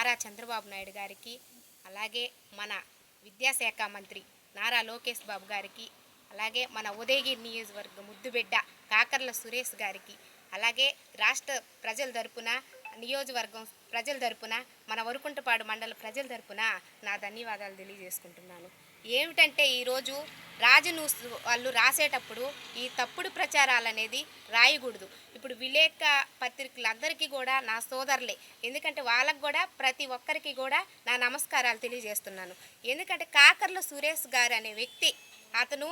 నారా చంద్రబాబు నాయుడు గారికి అలాగే మన విద్యాశాఖ మంత్రి నారా లోకేష్ బాబు గారికి అలాగే మన ఉదయగిరి నియోజకవర్గ ముద్దుబిడ్డ కాకర్ల సురేష్ గారికి అలాగే రాష్ట్ర ప్రజల తరపున నియోజకవర్గం ప్రజల తరపున మన వరుకుంటపాడు మండల ప్రజల తరపున నా ధన్యవాదాలు తెలియజేసుకుంటున్నాను. ఏమిటంటే ఈరోజు రాజన్యూస్ వాళ్ళు రాసేటప్పుడు ఈ తప్పుడు ప్రచారాలు అనేది రాయకూడదు. ఇప్పుడు విలేక పత్రికలందరికీ కూడా నా సోదరులే. ఎందుకంటే వాళ్ళకు కూడా ప్రతి ఒక్కరికి కూడా నా నమస్కారాలు తెలియజేస్తున్నాను. ఎందుకంటే కాకర్ల సురేష్ గారు అనే వ్యక్తి అతను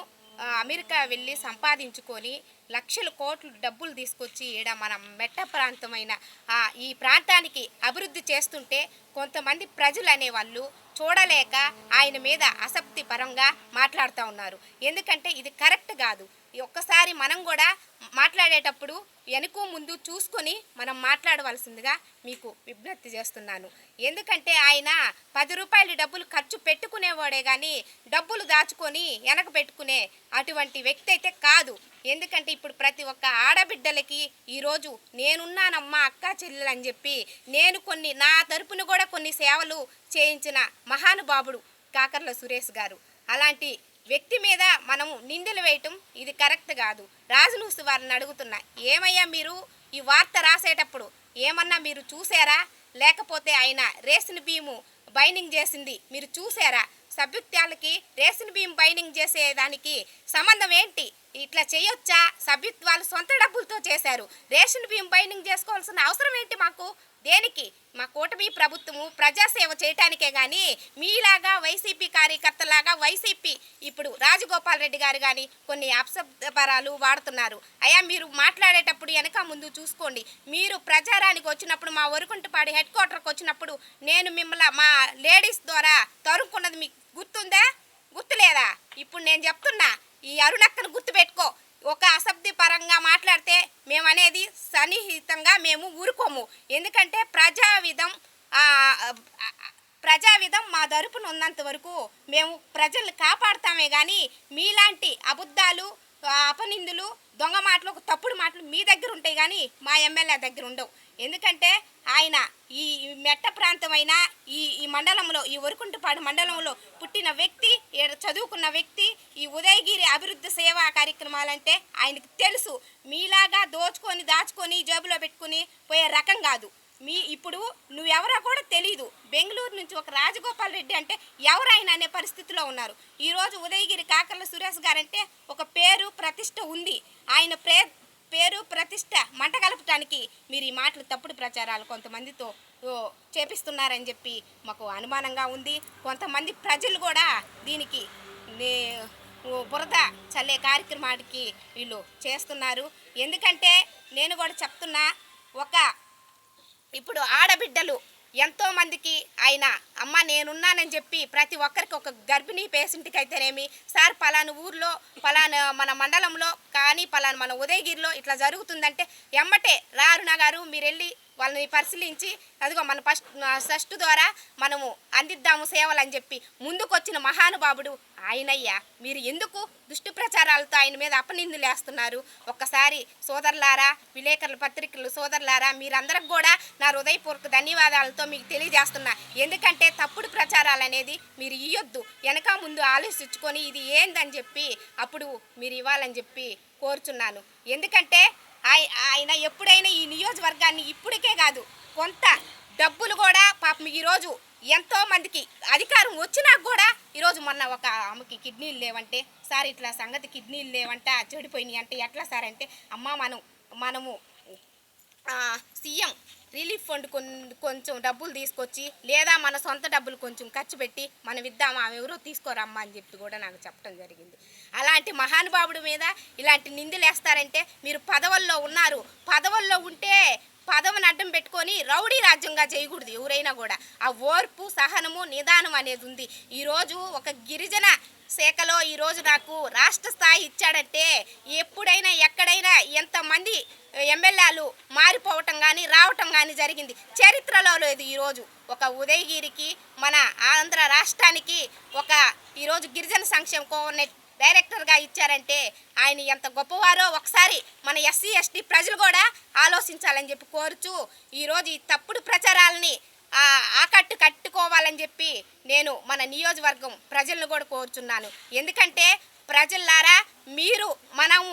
అమెరికా వెళ్ళి సంపాదించుకొని లక్షల కోట్లు డబ్బులు తీసుకొచ్చి ఈడ మన మెట్ట ప్రాంతమైన ఈ ప్రాంతానికి అభివృద్ధి చేస్తుంటే కొంతమంది ప్రజలు అనేవాళ్ళు చూడలేక ఆయన మీద అసక్తి పరంగా మాట్లాడుతూ ఉన్నారు. ఎందుకంటే ఇది కరెక్ట్ కాదు. ఒక్కసారి మనం కూడా మాట్లాడేటప్పుడు వెనుక ముందు చూసుకొని మనం మాట్లాడవలసిందిగా మీకు విజ్ఞప్తి చేస్తున్నాను. ఎందుకంటే ఆయన పది రూపాయలు డబ్బులు ఖర్చు పెట్టుకునేవాడే కానీ డబ్బులు దాచుకొని వెనక పెట్టుకునే అటువంటి వ్యక్తి అయితే కాదు. ఎందుకంటే ఇప్పుడు ప్రతి ఒక్క ఆడబిడ్డలకి ఈరోజు నేనున్నానమ్మా అక్క చెల్లెలు అని చెప్పి నేను కొన్ని నా తరపున కూడా కొన్ని సేవలు చేయించిన మహానుభావుడు కాకర్ల సురేష్ గారు. అలాంటి వ్యక్తి మీద మనము నిందలు వేయటం ఇది కరెక్ట్ కాదు. రాజనూసి వారిని అడుగుతున్నా ఏమయ్యా మీరు ఈ వార్త రాసేటప్పుడు ఏమన్నా మీరు చూసారా లేకపోతే ఆయన రేషన్ బియ్యము బైనింగ్ చేసింది మీరు చూసారా సభ్యుత్వాలకి రేషన్ బియ్యం బైనింగ్ చేసేదానికి సంబంధం ఏంటి? ఇట్లా చేయొచ్చా? సభ్యత్వాలు సొంత డబ్బులతో చేశారు. రేషన్ బియ్యం బైండింగ్ చేసుకోవాల్సిన అవసరం ఏంటి మాకు? దేనికి? మా కూటమి ప్రభుత్వము ప్రజాసేవ చేయటానికే కానీ మీలాగా వైసీపీ కార్యకర్తలాగా వైసీపీ ఇప్పుడు రాజగోపాల్ రెడ్డి గారు కానీ కొన్ని అప్సపరాలు వాడుతున్నారు. అయ్యా మీరు మాట్లాడేటప్పుడు వెనక ముందు చూసుకోండి. మీరు ప్రచారానికి వచ్చినప్పుడు మా వరుకుంటపాడి హెడ్ క్వార్టర్కి వచ్చినప్పుడు నేను మిమ్మల్ని మా లేడీస్ ద్వారా తరుక్కున్నది మీకు గుర్తుందా? గుర్తులేదా? ఇప్పుడు నేను చెప్తున్నా. ఈ అరుణక్కను గుర్తుపెట్టుకో. ఒక అసభ్య పరంగా మాట్లాడితే మేమనేది సన్నిహితంగా మేము ఊరుకోము. ఎందుకంటే ప్రజావిధం ప్రజావిధం మా తరపున ఉన్నంత వరకు మేము ప్రజల్ని కాపాడుతామే కానీ మీలాంటి అబద్ధాలు అపనిందులు దొంగ మాటలు ఒక తప్పుడు మాటలు మీ దగ్గర ఉంటాయి కానీ మా ఎమ్మెల్యే దగ్గర ఉండవు. ఎందుకంటే ఆయన ఈ మెట్ట ప్రాంతమైన ఈ ఈ మండలంలో ఈ వరుకుంటపాడు మండలంలో పుట్టిన వ్యక్తి చదువుకున్న వ్యక్తి ఈ ఉదయగిరి అభివృద్ధి సేవా కార్యక్రమాలంటే ఆయనకు తెలుసు. మీలాగా దోచుకొని దాచుకొని జేబులో పెట్టుకొని పోయే రకం కాదు. మీ ఇప్పుడు నువ్వెవరో కూడా తెలియదు బెంగళూరు నుంచి ఒక రాజగోపాల్ రెడ్డి అంటే ఎవరైనా అనే పరిస్థితిలో ఉన్నారు. ఈరోజు ఉదయగిరి కాకర్ల సురేష్ గారంటే ఒక పేరు ప్రతిష్ట ఉంది. ఆయన ప్రే పేరు ప్రతిష్ట మంట కలపటానికి మీరు ఈ మాటలు తప్పుడు ప్రచారాలు కొంతమందితో చేపిస్తున్నారని చెప్పి మాకు అనుమానంగా ఉంది. కొంతమంది ప్రజలు కూడా దీనికి నే- బురద చల్లే కార్యక్రమానికి వీళ్ళు చేస్తున్నారు. ఎందుకంటే నేను కూడా చెప్తున్నా ఒక ఇప్పుడు ఆడబిడ్డలు ఎంతోమందికి ఆయన అమ్మ నేనున్నానని చెప్పి ప్రతి ఒక్కరికి ఒక గర్భిణీ పేషెంట్కి అయితేనేమి సార్ పలానా ఊర్లో పలానా మన మండలంలో కానీ పలానా మన ఉదయగిరిలో ఇట్లా జరుగుతుందంటే ఎమ్మటే రారునా గారు మీరు వెళ్ళి వాళ్ళని పరిశీలించి అదిగో మన ఫస్ట్ ఫస్ట్ ద్వారా మనము అందిద్దాము సేవలు అని చెప్పి ముందుకొచ్చిన మహానుభావుడు ఆయనయ్యా. మీరు ఎందుకు దుష్టు ప్రచారాలతో ఆయన మీద అపనిందులు వేస్తున్నారు? ఒక్కసారి సోదరులారా విలేకరుల పత్రికలు సోదరులారా మీరందరికి కూడా నా హృదయపూర్వక ధన్యవాదాలతో మీకు తెలియజేస్తున్నా. ఎందుకంటే తప్పుడు ప్రచారాలు అనేది మీరు ఇయ్యొద్దు. వెనక ముందు ఆలోచించుకొని ఇది ఏందని చెప్పి అప్పుడు మీరు ఇవ్వాలని చెప్పి కోరుచున్నాను. ఎందుకంటే ఆయ- ఆయన ఎప్పుడైనా ఈ నియోజకవర్గాన్ని ఇప్పటికే కాదు కొంత డబ్బులు కూడా పాపం ఈరోజు ఎంతో మందికి అధికారం వచ్చినా కూడా ఈరోజు మొన్న ఒక ఆమెకి కిడ్నీలు లేవంటే సార్ ఇట్లా సంగతి కిడ్నీలు లేవంట చెడిపోయినాయి అంటే ఎట్లా సార్? అంటే అమ్మ మనం మనము సీఎం రిలీఫ్ ఫండ్ కొంచెం డబ్బులు తీసుకొచ్చి లేదా మన సొంత డబ్బులు కొంచెం ఖర్చు పెట్టి మనం ఇద్దాం ఆమె ఎవరో తీసుకోరమ్మా అని చెప్పి కూడా నాకు చెప్పడం జరిగింది. అలాంటి మహానుభావుడి మీద ఇలాంటి నిందలు వేస్తారంటే మీరు పదవుల్లో ఉన్నారు. పదవుల్లో ఉంటే పదవిని అడ్డం పెట్టుకొని రౌడీ రాజ్యంగా చేయకూడదు ఎవరైనా కూడా. ఆ ఓర్పు సహనము నిదానం అనేది ఉంది. ఈరోజు ఒక గిరిజన శాఖలో ఈరోజు నాకు రాష్ట్ర స్థాయి ఇచ్చాడంటే ఎప్పుడైనా ఎక్కడైనా ఎంతమంది ఎమ్మెల్యేలు మారిపోవటం కానీ రావటం కానీ జరిగింది. చరిత్రలో లేదు ఈరోజు ఒక ఉదయగిరికి మన ఆంధ్ర రాష్ట్రానికి ఒక ఈరోజు గిరిజన సంక్షేమ కోఆర్డినేట్ డైరెక్టర్గా ఇచ్చారంటే ఆయన ఎంత గొప్పవారో ఒకసారి మన ఎస్సీ ఎస్టీ ప్రజలు కూడా ఆలోచించాలని చెప్పి కోరుచు ఈరోజు ఈ తప్పుడు ప్రచారాలని ఆకట్టు కట్టుకోవాలని చెప్పి నేను మన నియోజకవర్గం ప్రజలను కూడా కోరుచున్నాను. ఎందుకంటే ప్రజల్లారా మీరు మనము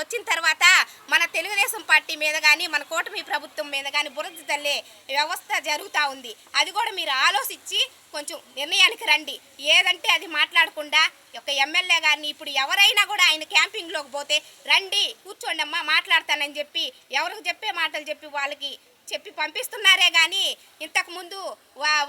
వచ్చిన తర్వాత మన తెలుగుదేశం పార్టీ మీద కానీ మన కూటమి ప్రభుత్వం మీద కానీ బురద తల్లే వ్యవస్థ జరుగుతూ ఉంది. అది కూడా మీరు ఆలోచించి కొంచెం నిర్ణయానికి రండి. ఏదంటే అది మాట్లాడకుండా ఒక ఎమ్మెల్యే గారిని ఇప్పుడు ఎవరైనా కూడా ఆయన క్యాంపింగ్లోకి పోతే రండి కూర్చోండి అమ్మా మాట్లాడతానని చెప్పి ఎవరికి చెప్పే మాటలు చెప్పి వాళ్ళకి చెప్పి పంపిస్తున్నారే కానీ ఇంతకు ముందు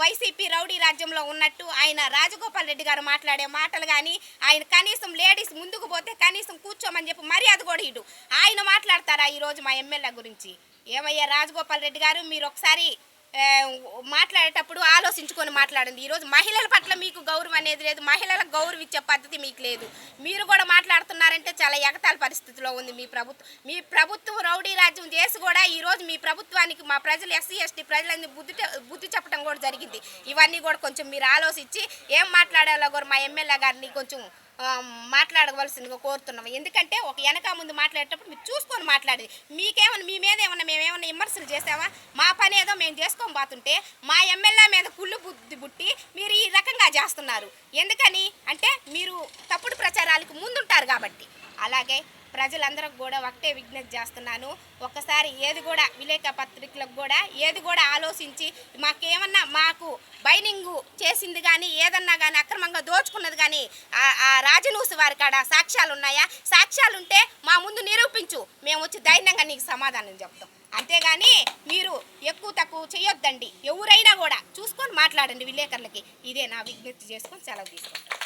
వైసీపీ రౌడీ రాజ్యంలో ఉన్నట్టు ఆయన రాజగోపాల్ రెడ్డి గారు మాట్లాడే మాటలు కానీ ఆయన కనీసం లేడీస్ ముందుకు పోతే కనీసం కూర్చోమని చెప్పి మర్యాద కూడా ఇడు. ఆయన మాట్లాడతారా ఈరోజు మా ఎమ్మెల్యే గురించి? ఏమయ్యా రాజగోపాల్ రెడ్డి గారు మీరు ఒకసారి మాట్లాడేటప్పుడు ఆలోచించుకొని మాట్లాడండి. ఈరోజు మహిళల పట్ల మీకు గౌరవం అనేది లేదు. మహిళలకు గౌరవం ఇచ్చే పద్ధతి మీకు లేదు. మీరు కూడా మాట్లాడుతున్నారంటే చాలా ఎగతాల పరిస్థితిలో ఉంది మీ ప్రభుత్వం. మీ ప్రభుత్వం రౌడీ రాజ్యం చేసి కూడా ఈరోజు మీ ప్రభుత్వానికి మా ప్రజలు ఎస్సీ ఎస్టీ ప్రజలందరూ బుద్ధి బుద్ధి చెప్పడం కూడా జరిగింది. ఇవన్నీ కూడా కొంచెం మీరు ఆలోచించి ఏం మాట్లాడాలో కూడా మా ఎమ్మెల్యే గారిని కొంచెం మాట్లాడవలసిందిగా కోరుతున్నాం. ఎందుకంటే ఒక వెనక ముందు మాట్లాడేటప్పుడు మీరు చూసుకొని మాట్లాడేది మీకేమన్నా మీ మీద ఏమన్నా మేమేమన్నా విమర్శలు చేసామా మా పని ఏదో మేము చేసుకొని పోతుంటే మా ఎమ్మెల్యే మీద కుళ్ళు బుద్ధి బుట్టి మీరు ఈ రకంగా చేస్తున్నారు. ఎందుకని? అంటే మీరు తప్పుడు ప్రచారాలకు ముందుంటారు కాబట్టి. అలాగే ప్రజలందరికి కూడా ఒకటే విజ్ఞప్తి చేస్తున్నాను. ఒక్కసారి ఏది కూడా విలేక పత్రికలకు కూడా ఏది కూడా ఆలోచించి మాకేమన్నా మాకు బైనింగ్ చేసింది కానీ ఏదన్నా కానీ అక్రమంగా దోచుకున్నది కానీ ఆ- ఆ రాజనూసి వారి కాడ సాక్ష్యాలు ఉన్నాయా? సాక్ష్యాలు ఉంటే మా ముందు నిరూపించు. మేము వచ్చి ధైర్యంగా నీకు సమాధానం చెప్తాం. అంతేగాని మీరు ఎక్కువ తక్కువ చేయొద్దండి. ఎవరైనా కూడా చూసుకొని మాట్లాడండి విలేకరులకి. ఇదే నా విజ్ఞప్తి చేసుకొని సెలవు తీసుకుంటాను.